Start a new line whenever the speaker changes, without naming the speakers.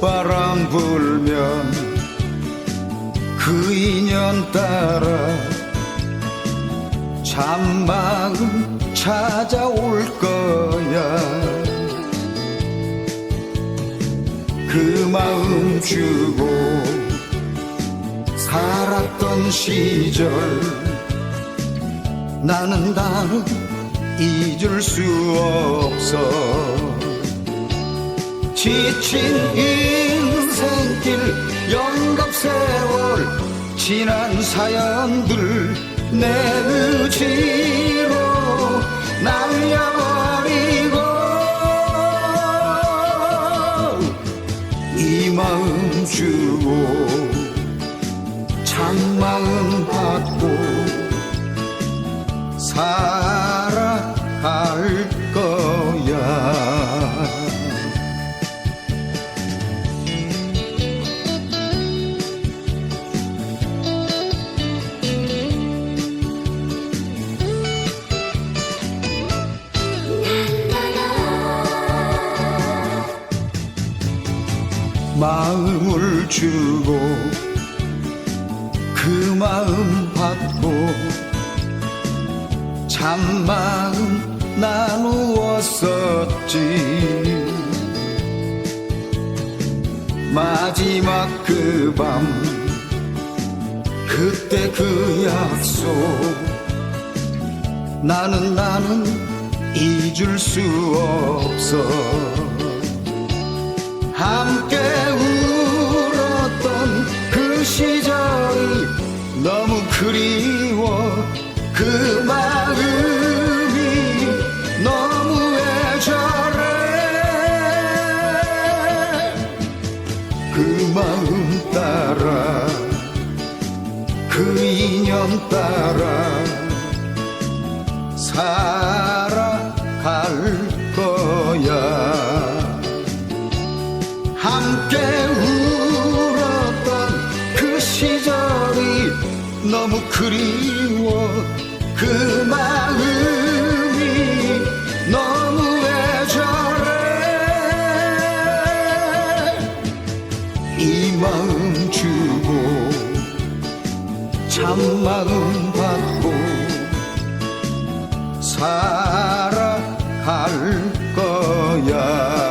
봄바람 불면 그 인연 따라 참마음 찾아올 거야. 그 마음 주고 살았던 시절 나는 다 잊을 수 없어. 지친 인생 길 영겁 세월 지난 사연들 내 의지로 날려버리고 이 마음 주고 참 마음 받고 마음을 주고 그 마음 받고 참 마음 나누었었지. 마지막 그 밤 그때 그 약속 나는 나는 잊을 수 없어. 함께 그리워 그 마음이 너무 애절해. 그 마음 따라 그 인연 따라 살아갈 거야 그리워 그 마음이 너무 왜 저래 이 마음 주고 참 마음 받고 살아갈 거야.